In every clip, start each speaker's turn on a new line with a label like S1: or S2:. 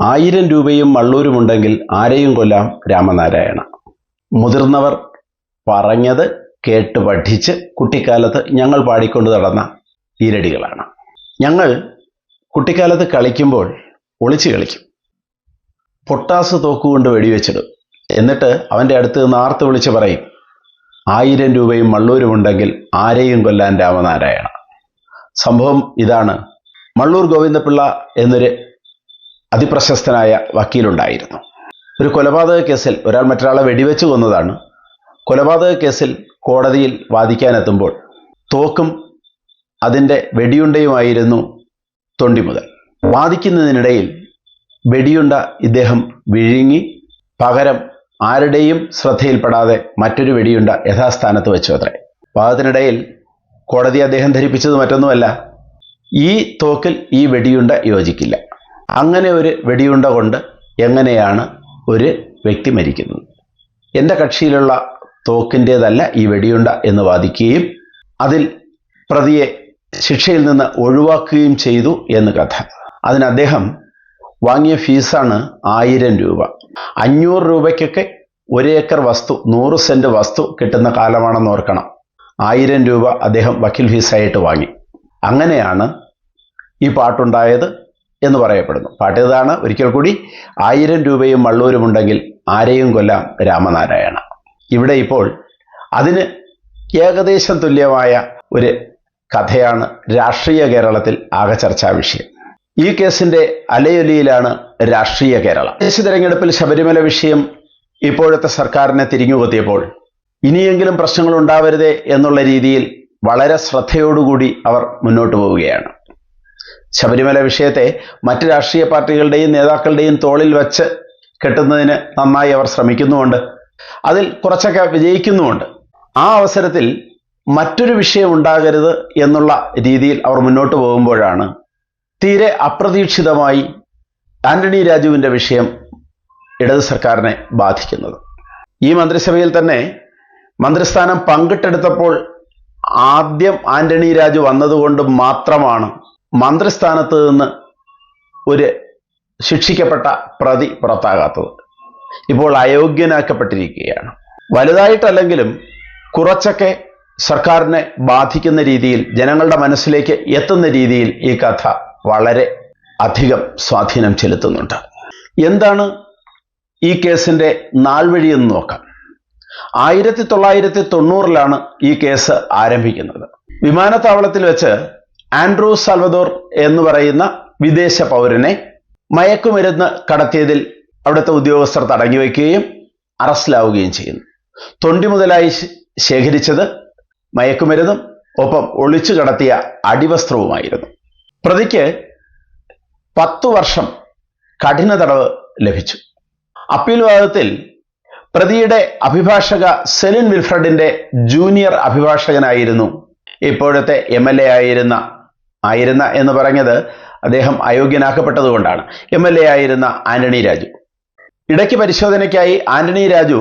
S1: ആയിരം രൂപയും മള്ളൂരുമുണ്ടെങ്കിൽ ആരെയും കൊല്ലാം രാമനാരായണ. മുതിർന്നവർ പറഞ്ഞത് കേട്ട് പഠിച്ച് കുട്ടിക്കാലത്ത് ഞങ്ങൾ പാടിക്കൊണ്ട് നടന്ന ഈരടികളാണ്. ഞങ്ങൾ കുട്ടിക്കാലത്ത് കളിക്കുമ്പോൾ ഒളിച്ചു കളിക്കും. പൊട്ടാസ് തോക്കുകൊണ്ട് വെടിവെച്ചിടും. എന്നിട്ട് അവന്റെ അടുത്ത് നിന്ന് ആർത്ത് വിളിച്ച് പറയും ആയിരം രൂപയും മള്ളൂരുമുണ്ടെങ്കിൽ ആരെയും കൊല്ലാൻ രാമനാരായണ. സംഭവം ഇതാണ്. മള്ളൂർ ഗോവിന്ദപിള്ള എന്നൊരു അതിപ്രശസ്തനായ വക്കീലുണ്ടായിരുന്നു. ഒരു കൊലപാതക കേസിൽ ഒരാൾ മറ്റൊരാളെ വെടിവെച്ച് കൊന്നതാണ്. കൊലപാതക കേസിൽ കോടതിയിൽ വാദിക്കാനെത്തുമ്പോൾ തോക്കും അതിന്റെ വെടിയുണ്ടയുമായിരുന്നു തൊണ്ടി മുതൽ വാദിക്കുന്നതിനിടയിൽ വെടിയുണ്ട ഇദ്ദേഹം വിഴുങ്ങി പകരം ആരുടെയും ശ്രദ്ധയിൽപ്പെടാതെ മറ്റൊരു വെടിയുണ്ട യഥാസ്ഥാനത്ത് വെച്ചു അത്രേ വാദത്തിനിടയിൽ കോടതി അദ്ദേഹം ധരിപ്പിച്ചത് മറ്റൊന്നുമല്ല ഈ തോക്കിൽ ഈ വെടിയുണ്ട യോജിക്കില്ല. അങ്ങനെ ഒരു വെടിയുണ്ട കൊണ്ട് എങ്ങനെയാണ് ഒരു വ്യക്തി മരിക്കുന്നത്? എന്റെ കക്ഷിയിലുള്ള തോക്കിന്റേതല്ല ഈ വെടിയുണ്ട എന്ന് വാദിക്കുകയും അതിൽ പ്രതിയെ ശിക്ഷയിൽ നിന്ന് ഒഴിവാക്കുകയും ചെയ്തു എന്ന് കഥ. അതിന് അദ്ദേഹം വാങ്ങിയ ഫീസാണ് ആയിരം രൂപ. അഞ്ഞൂറ് രൂപയ്ക്കൊക്കെ ഒരു ഏക്കർ വസ്തു നൂറ് സെന്റ് വസ്തു കിട്ടുന്ന കാലമാണെന്ന് ഓർക്കണം. ആയിരം രൂപ അദ്ദേഹം വക്കീൽ ഫീസായിട്ട് വാങ്ങി. അങ്ങനെയാണ് ഈ പാട്ടുണ്ടായത്. എന്ന് പറയപ്പെടുന്നു. പാട്ട് ഇതാണ് ഒരിക്കൽ കൂടി ആയിരം രൂപയും മള്ളൂരുമുണ്ടെങ്കിൽ ആരെയും കൊല്ലാം രാമനാരായണ. ഇവിടെ ഇപ്പോൾ അതിന് ഏകദേശം തുല്യമായ ഒരു കഥയാണ് രാഷ്ട്രീയ കേരളത്തിൽ ആകെ ചർച്ചാ വിഷയം. ഈ കേസിന്റെ അലയൊലിയിലാണ് രാഷ്ട്രീയ കേരളം. ദേശീയ തെരഞ്ഞെടുപ്പിൽ ശബരിമല വിഷയം ഇപ്പോഴത്തെ സർക്കാരിനെ തിരിഞ്ഞുകൊത്തിയപ്പോൾ ഇനിയെങ്കിലും പ്രശ്നങ്ങൾ ഉണ്ടാവരുതേ എന്നുള്ള രീതിയിൽ വളരെ ശ്രദ്ധയോടുകൂടി അവർ മുന്നോട്ട് പോവുകയാണ്. ശബരിമല വിഷയത്തെ മറ്റ് രാഷ്ട്രീയ പാർട്ടികളുടെയും നേതാക്കളുടെയും തോളിൽ വച്ച് കെട്ടുന്നതിന് നന്നായി അവർ ശ്രമിക്കുന്നുമുണ്ട്. അതിൽ കുറച്ചൊക്കെ വിജയിക്കുന്നുമുണ്ട്. ആ അവസരത്തിൽ മറ്റൊരു വിഷയം ഉണ്ടാകരുത് എന്നുള്ള രീതിയിൽ അവർ മുന്നോട്ട് പോകുമ്പോഴാണ് തീരെ അപ്രതീക്ഷിതമായി ആന്റണി രാജുവിന്റെ വിഷയം ഇടത് സർക്കാരിനെ ബാധിക്കുന്നത്. ഈ മന്ത്രിസഭയിൽ തന്നെ മന്ത്രിസ്ഥാനം പങ്കിട്ടെടുത്തപ്പോൾ ആദ്യം ആന്റണി രാജു വന്നതുകൊണ്ട് മാത്രമാണ് മന്ത്രിസ്ഥാനത്ത് നിന്ന് ഒരു ശിക്ഷിക്കപ്പെട്ട പ്രതി പുറത്താകാത്തത്. ഇപ്പോൾ അയോഗ്യനാക്കപ്പെട്ടിരിക്കുകയാണ്. വലുതായിട്ടല്ലെങ്കിലും കുറച്ചൊക്കെ സർക്കാരിനെ ബാധിക്കുന്ന രീതിയിൽ ജനങ്ങളുടെ മനസ്സിലേക്ക് എത്തുന്ന രീതിയിൽ ഈ കഥ വളരെ അധികം സ്വാധീനം ചെലുത്തുന്നുണ്ട്. എന്താണ് ഈ കേസിന്റെ നാൾവഴി എന്ന് നോക്കാം. ആയിരത്തി തൊള്ളായിരത്തി തൊണ്ണൂറിലാണ് ഈ കേസ് ആരംഭിക്കുന്നത്. വിമാനത്താവളത്തിൽ വെച്ച് ആൻഡ്രൂ സാൽവദോർ എന്ന് പറയുന്ന വിദേശ പൗരനെ മയക്കുമരുന്ന് കടത്തിയതിൽ അവിടുത്തെ ഉദ്യോഗസ്ഥർ തടഞ്ഞു വയ്ക്കുകയും അറസ്റ്റിലാവുകയും ചെയ്യുന്നു. തൊണ്ടി മുതലായി ശേഖരിച്ചത് മയക്കുമരുന്നും ഒപ്പം ഒളിച്ചു കടത്തിയ അടിവസ്ത്രവുമായിരുന്നു. പ്രതിക്ക് പത്തു വർഷം കഠിന തടവ് ലഭിച്ചു. അപ്പീൽ വാദത്തിൽ പ്രതിയുടെ അഭിഭാഷക സെലിൻ വിൽഫ്രഡിന്റെ ജൂനിയർ അഭിഭാഷകനായിരുന്നു ഇപ്പോഴത്തെ എം ആയിരുന്ന ആയിരുന്ന എന്ന് പറഞ്ഞത് അദ്ദേഹം അയോഗ്യനാക്കപ്പെട്ടതുകൊണ്ടാണ്. എം എൽ എ ആയിരുന്ന ആന്റണി രാജു. ഇടയ്ക്ക് പരിശോധനയ്ക്കായി ആന്റണി രാജു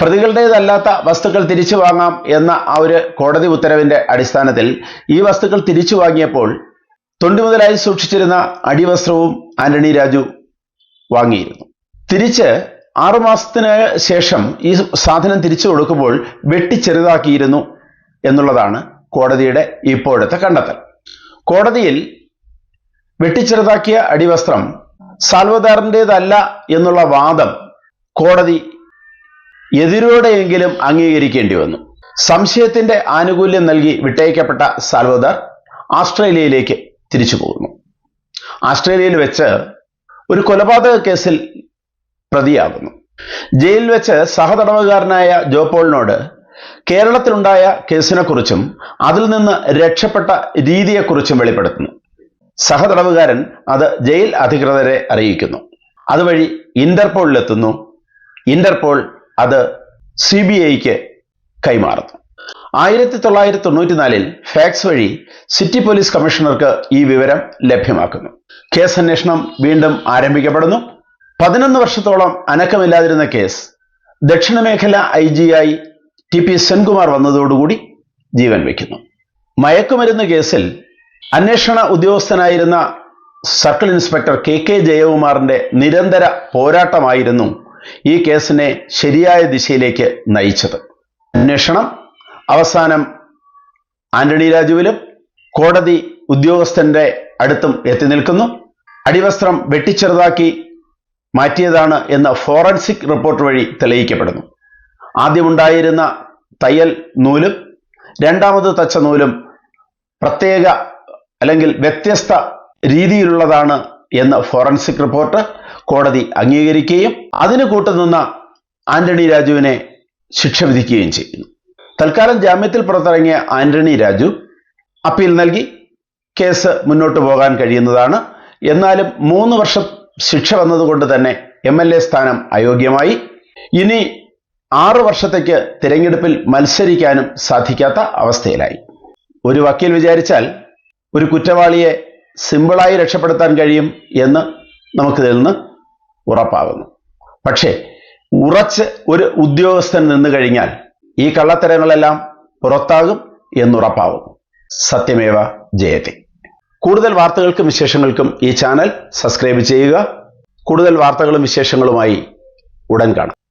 S1: പ്രതികളുടേതല്ലാത്ത വസ്തുക്കൾ തിരിച്ചു വാങ്ങാം എന്ന ആ ഒരു കോടതി ഉത്തരവിന്റെ അടിസ്ഥാനത്തിൽ ഈ വസ്തുക്കൾ തിരിച്ചു വാങ്ങിയപ്പോൾ തൊണ്ടി മുതലായി സൂക്ഷിച്ചിരുന്ന അടിവസ്ത്രവും ആന്റണി രാജു വാങ്ങിയിരുന്നു. തിരിച്ച് ആറുമാസത്തിന് ശേഷം ഈ സാധനം തിരിച്ചു കൊടുക്കുമ്പോൾ വെട്ടിച്ചെറുതാക്കിയിരുന്നു എന്നുള്ളതാണ് കോടതിയുടെ ഇപ്പോഴത്തെ കണ്ടെത്തൽ. കോടതിയിൽ വെട്ടിച്ചെറുതാക്കിയ അടിവസ്ത്രം സാൽവദാറിന്റെതല്ല എന്നുള്ള വാദം കോടതി എതിരോടെയെങ്കിലും അംഗീകരിക്കേണ്ടി വന്നു. സംശയത്തിന്റെ ആനുകൂല്യം നൽകി വിട്ടയക്കപ്പെട്ട സാൽവദാർ ആസ്ട്രേലിയയിലേക്ക് തിരിച്ചു പോകുന്നു. ആസ്ട്രേലിയയിൽ വെച്ച് ഒരു കൊലപാതക കേസിൽ പ്രതിയാകുന്നു. ജയിലിൽ വെച്ച് സഹതടവുകാരനായ ജോപോളിനോട് കേരളത്തിലുണ്ടായ കേസിനെക്കുറിച്ചും അതിൽ നിന്ന് രക്ഷപ്പെട്ട രീതിയെക്കുറിച്ചും വെളിപ്പെടുത്തുന്നു. സഹതടവുകാരൻ അത് ജയിൽ അധികൃതരെ അറിയിക്കുന്നു. അതുവഴി ഇന്റർപോളിലെത്തുന്നു. ഇന്റർപോൾ അത് സി ബി ഐക്ക് കൈമാറുന്നു. ആയിരത്തി തൊള്ളായിരത്തി തൊണ്ണൂറ്റിനാലിൽ ഫാക്സ് വഴി സിറ്റി പോലീസ് കമ്മീഷണർക്ക് ഈ വിവരം ലഭ്യമാക്കുന്നു. കേസ് അന്വേഷണം വീണ്ടും ആരംഭിക്കപ്പെടുന്നു. പതിനൊന്ന് വർഷത്തോളം അനക്കമില്ലാതിരുന്ന കേസ് ദക്ഷിണ മേഖല ഐ ജി ആയി ടി പി സെൻകുമാർ വന്നതോടുകൂടി ജീവൻ വയ്ക്കുന്നു. മയക്കുമരുന്ന് കേസിൽ അന്വേഷണ ഉദ്യോഗസ്ഥനായിരുന്ന സർക്കിൾ ഇൻസ്പെക്ടർ കെ കെ ജയകുമാറിന്റെ നിരന്തര പോരാട്ടമായിരുന്നു ഈ കേസിനെ ശരിയായ ദിശയിലേക്ക് നയിച്ചത്. അന്വേഷണം അവസാനം ആന്റണി രാജുവിലും കോടതി ഉദ്യോഗസ്ഥന്റെ അടുത്തും എത്തി നിൽക്കുന്നു. അടിവസ്ത്രം വെട്ടിച്ചെറുതാക്കി മാറ്റിയതാണ് എന്ന് ഫോറൻസിക് റിപ്പോർട്ട് വഴി തെളിയിക്കപ്പെടുന്നു. ആദ്യമുണ്ടായിരുന്ന തയ്യൽ നൂലും രണ്ടാമത് തച്ച നൂലും പ്രത്യേക അല്ലെങ്കിൽ വ്യത്യസ്ത രീതിയിലുള്ളതാണ് എന്ന് ഫോറൻസിക് റിപ്പോർട്ട് കോടതി അംഗീകരിക്കുകയും അതിന് കൂട്ടുനിന്ന ആന്റണി രാജുവിനെ ശിക്ഷ വിധിക്കുകയും ചെയ്യുന്നു. തൽക്കാലം ജാമ്യത്തിൽ പുറത്തിറങ്ങിയ ആന്റണി രാജു അപ്പീൽ നൽകി കേസ് മുന്നോട്ട് പോകാൻ കഴിയുന്നതാണ്. എന്നാലും മൂന്ന് വർഷം ശിക്ഷ വന്നതുകൊണ്ട് തന്നെ എം എൽ എ സ്ഥാനം അയോഗ്യമായി. ഇനി ആറു വർഷത്തേക്ക് തിരഞ്ഞെടുപ്പിൽ മത്സരിക്കാനും സാധിക്കാത്ത അവസ്ഥയിലായി. ഒരു വക്കീൽ വിചാരിച്ചാൽ ഒരു കുറ്റവാളിയെ സിമ്പിളായി രക്ഷപ്പെടുത്താൻ കഴിയും എന്ന് നമുക്കിതിൽ നിന്ന് ഉറപ്പാകുന്നു. പക്ഷേ ഉറച്ച് ഒരു ഉദ്യോഗസ്ഥൻ നിന്ന് കഴിഞ്ഞാൽ ഈ കള്ളത്തരങ്ങളെല്ലാം പുറത്താകും എന്നുറപ്പാകുന്നു. സത്യമേവ ജയത്തെ. കൂടുതൽ വാർത്തകൾക്കും വിശേഷങ്ങൾക്കും ഈ ചാനൽ സബ്സ്ക്രൈബ് ചെയ്യുക. കൂടുതൽ വാർത്തകളും വിശേഷങ്ങളുമായി ഉടൻ കാണാം.